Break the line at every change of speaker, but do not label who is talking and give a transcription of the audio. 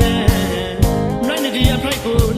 right in the right